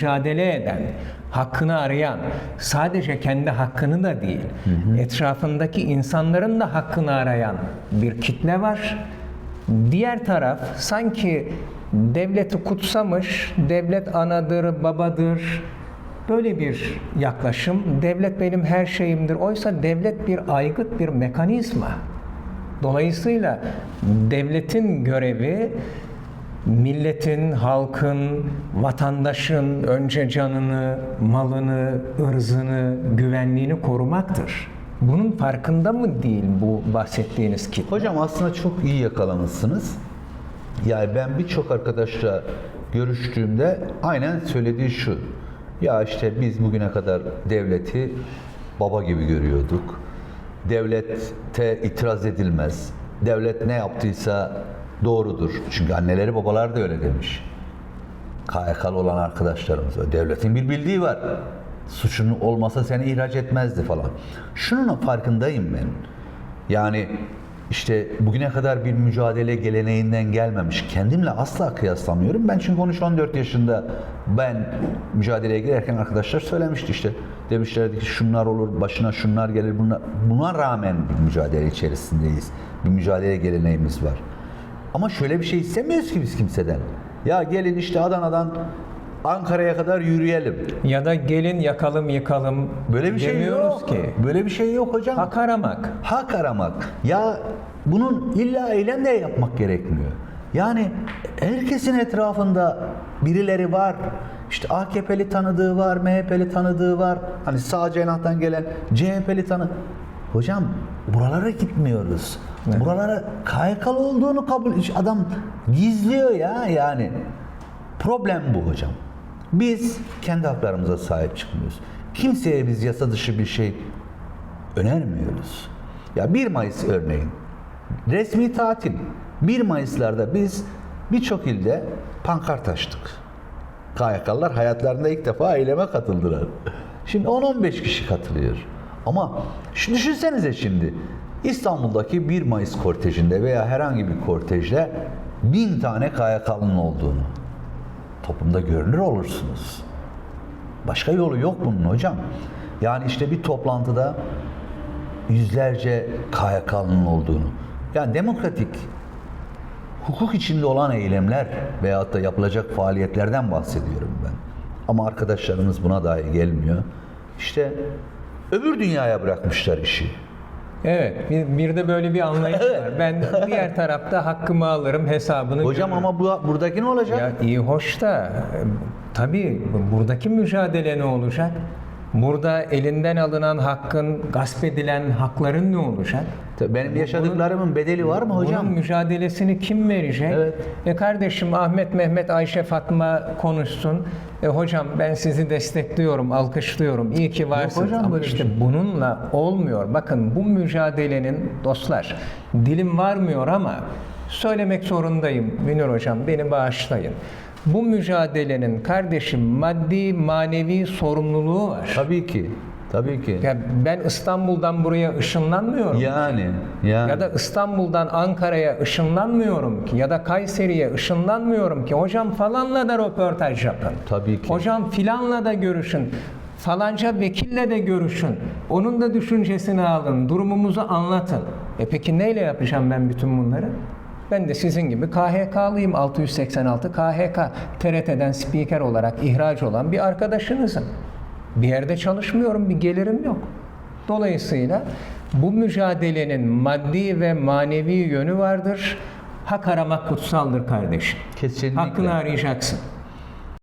mücadele eden, hakkını arayan, sadece kendi hakkını da değil, etrafındaki insanların da hakkını arayan bir kitle var. Diğer taraf sanki devleti kutsamış, devlet anadır, babadır, Böyle bir yaklaşım, devlet benim her şeyimdir. Oysa devlet bir aygıt, bir mekanizma. Dolayısıyla devletin görevi milletin, halkın, vatandaşın önce canını, malını, ırzını, güvenliğini korumaktır. Bunun farkında mı değil bu bahsettiğiniz kitle? Hocam aslında çok iyi yakalamışsınız. Yani ben birçok arkadaşla görüştüğümde aynen söylediği şu. Ya işte biz bugüne kadar devleti baba gibi görüyorduk. Devlete itiraz edilmez. Devlet ne yaptıysa doğrudur. Çünkü anneleri babalar da öyle demiş. KYK'lı olan arkadaşlarımız. Devletin bir bildiği var. Suçun olmasa seni ihraç etmezdi falan. Şunun farkındayım ben. Yani işte bugüne kadar bir mücadele geleneğinden gelmemiş. Kendimle asla kıyaslamıyorum. Ben çünkü 13-14 yaşında ben mücadeleye girerken arkadaşlar söylemişti işte. Demişlerdi ki şunlar olur, başına şunlar gelir. Buna, buna rağmen bir mücadele içerisindeyiz. Bir mücadele geleneğimiz var. Ama şöyle bir şey istemiyoruz ki biz kimseden. Ya gelin işte Adana'dan Ankara'ya kadar yürüyelim. Ya da gelin yakalım yıkalım Böyle bir şey yok. ki. Böyle bir şey yok hocam. Hak aramak. Hak aramak. Ya bunun illa eylem de yapmak gerekmiyor. Yani herkesin etrafında birileri var. İşte AKP'li tanıdığı var, MHP'li tanıdığı var. Hani sağ cenahtan gelen CHP'li tanı. Hocam buralara gitmiyoruz. Buralara KYK'lı olduğunu kabul adam gizliyor ya yani. Problem bu hocam. Biz kendi haklarımıza sahip çıkmıyoruz. Kimseye biz yasa dışı bir şey önermiyoruz. Ya 1 Mayıs örneğin resmi tatil. 1 Mayıs'larda biz birçok ilde pankart açtık. KYK'lılar hayatlarında ilk defa eyleme katıldılar. Şimdi 10-15 kişi katılıyor. Ama şu düşünsenize şimdi İstanbul'daki 1 Mayıs kortejinde veya herhangi bir kortejde bin tane KYK'lının olduğunu toplumda görünür olursunuz. Başka yolu yok bunun hocam. Yani işte bir toplantıda yüzlerce KYK'lının olduğunu. Yani demokratik hukuk içinde olan eylemler veyahut da yapılacak faaliyetlerden bahsediyorum ben. Ama arkadaşlarımız buna dahi gelmiyor. İşte öbür dünyaya bırakmışlar işi. Evet, bir, bir de böyle bir anlayış var. Ben diğer tarafta hakkımı alırım, hesabını Hocam görürüm. ama bu, buradaki ne olacak? Ya iyi hoş da e, tabii buradaki mücadele ne olacak? Burada elinden alınan hakkın, gasp edilen hakların ne olacak? Benim yaşadıklarımın bedeli var mı hocam? Bunun mücadelesini kim verecek? Evet. E kardeşim Ahmet, Mehmet, Ayşe, Fatma konuşsun. E hocam ben sizi destekliyorum, alkışlıyorum. İyi ki varsınız. hocam Ama işte şey. bununla olmuyor. Bakın bu mücadelenin dostlar dilim varmıyor ama söylemek zorundayım Münir hocam beni bağışlayın. Bu mücadelenin kardeşim maddi manevi sorumluluğu var. Tabii ki. Tabii ki. Ya ben İstanbul'dan buraya ışınlanmıyorum. Yani, yani. Ya da İstanbul'dan Ankara'ya ışınlanmıyorum ki ya da Kayseri'ye ışınlanmıyorum ki hocam falanla da röportaj yapın. Tabii ki. Hocam filanla da görüşün. Falanca vekille de görüşün. Onun da düşüncesini alın. Durumumuzu anlatın. E peki neyle yapacağım ben bütün bunları? Ben de sizin gibi KHK'lıyım. 686 KHK. TRT'den spiker olarak ihraç olan bir arkadaşınızım. Bir yerde çalışmıyorum, bir gelirim yok. Dolayısıyla bu mücadelenin maddi ve manevi yönü vardır. Hak aramak kutsaldır kardeşim. Kesinlikle. Hakkını arayacaksın.